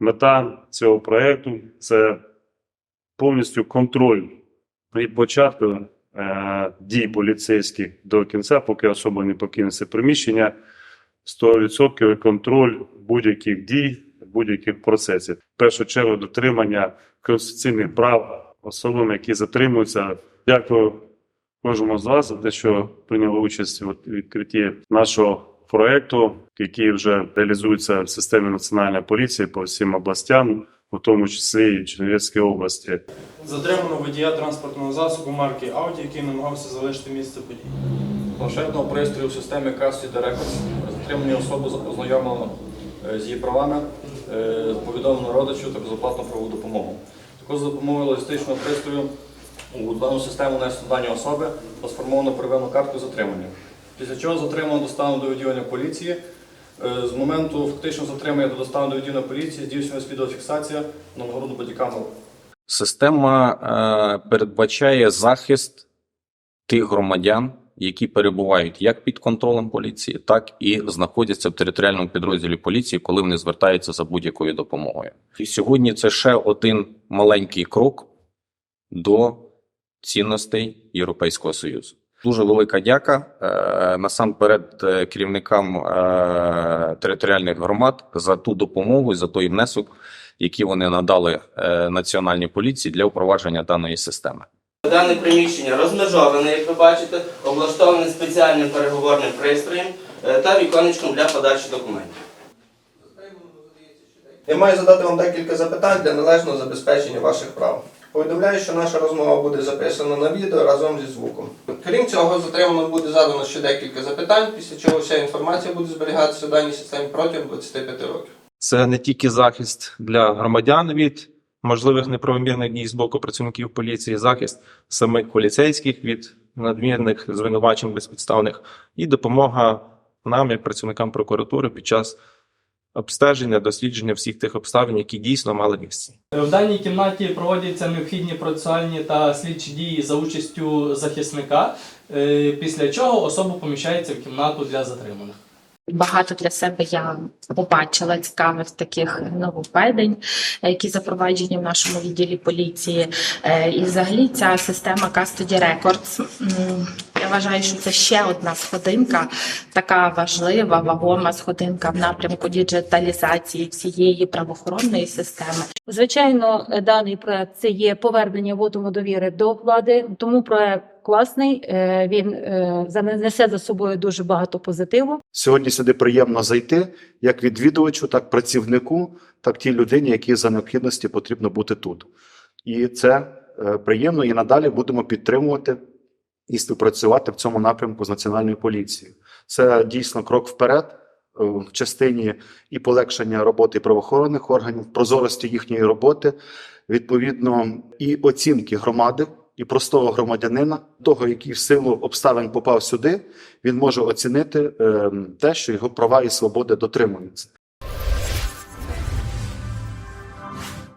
Мета цього проєкту це повністю контроль від початку е, дій поліцейських до кінця, поки особа не покине це приміщення. 100% контроль будь-яких дій, будь-яких процесів. В першу чергу дотримання конституційних прав особами, які затримуються. Дякую кожному з вас за те, що прийняли участь у відкритті нашого проекту, який вже реалізується в системі національної поліції по всім областям, у тому числі і Чернівецькій області. Затримано водія транспортного засобу марки Audi, який намагався залишити місце події. Планшетного пристрою в системі Custody Records затримані особи ознайомлено е, з її правами, е, повідомлено родичу та безоплатну правову допомогу. Також за допомогою логістичного пристрою у дану систему внесено дані особи та сформовано первинну картку затримання. Після чого затримано доставлено до відділення поліції. Е, З моменту фактичного затримання до доставлення до відділення поліції здійснюється відеофіксація на нагороду бодікамеру. Система е, передбачає захист тих громадян, які перебувають як під контролем поліції, так і знаходяться в територіальному підрозділі поліції, коли вони звертаються за будь-якою допомогою. І сьогодні це ще один маленький крок до цінностей Європейського Союзу. Дуже велика дяка е, насамперед е, керівникам е, територіальних громад за ту допомогу і за той внесок, які вони надали е, національній поліції для впровадження даної системи. Дане приміщення розмежоване, як ви бачите, облаштоване спеціальним переговорним пристроєм е, та віконечком для подачі документів. Я маю задати вам декілька запитань для належного забезпечення ваших прав. Повідомляю, що наша розмова буде записана на відео разом зі звуком. Крім цього, затримано буде задано ще декілька запитань, після чого вся інформація буде зберігатися в даній системі протягом 25 років. Це не тільки захист для громадян від можливих неправомірних дій з боку працівників поліції, захист самих поліцейських від надмірних звинувачень безпідставних, і допомога нам, як працівникам прокуратури, під час обстеження, дослідження всіх тих обставин, які дійсно мали місце. В даній кімнаті проводяться необхідні процесуальні та слідчі дії за участю захисника, е, після чого особа поміщається в кімнату для затриманих. Багато для себе я побачила цікавих таких нововведень, які запроваджені в нашому відділі поліції. Е, І взагалі ця система Custody Records, я вважаю, що це ще одна сходинка, така важлива, вагома сходинка в напрямку діджиталізації всієї правоохоронної системи. Звичайно, даний проект це є повернення вотуму довіри до влади, тому проект класний. е, Він е, за- несе за собою дуже багато позитиву. Сьогодні сюди приємно зайти як відвідувачу, так працівнику, так тій людині, якій за необхідності потрібно бути тут. І це е, приємно, і надалі будемо підтримувати і співпрацювати в цьому напрямку з національною поліцією. Це дійсно крок вперед е, в частині і полегшення роботи правоохоронних органів, прозорості їхньої роботи, відповідно, і оцінки громади. І простого громадянина, того, який в силу обставин попав сюди, він може оцінити е, те, що його права і свободи дотримуються.